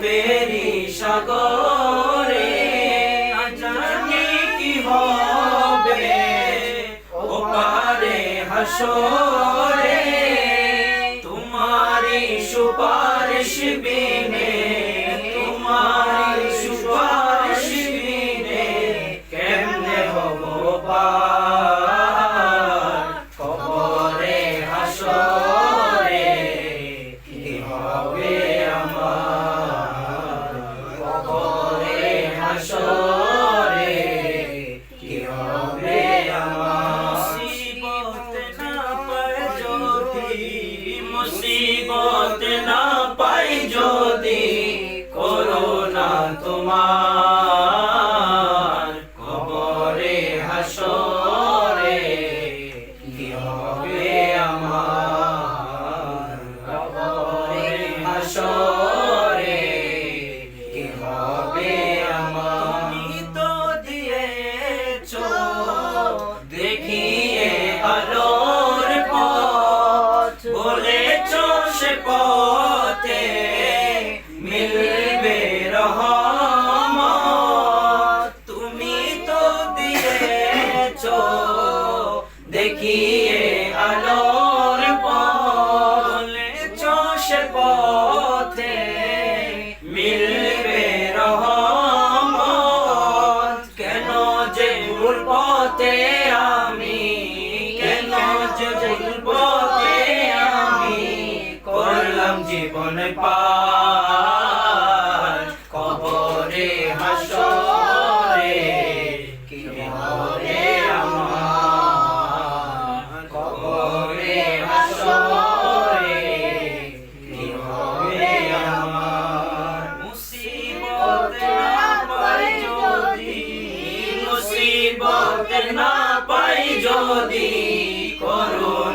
পাপেরি সাগরে জানি কি হবে। ও পারে হাসরে তোমারি সুপারিশ বিনে হাসরে কি হবে মুসিবত না পায় যদি মুসিবত না পাই যদি করোনা তোমার পথে মিলবে রহমত। তুমি তো দিয়েছ, দেখিয়ে আলোর পথ। বলেছ সে পথে মিলবে রহমত। কেন যে পথে জীবন পার কবরে হাসরে কবরে হাসরে আমার? মুসিবত না পাই যদি, মুসিবত না পাই যদি করোনা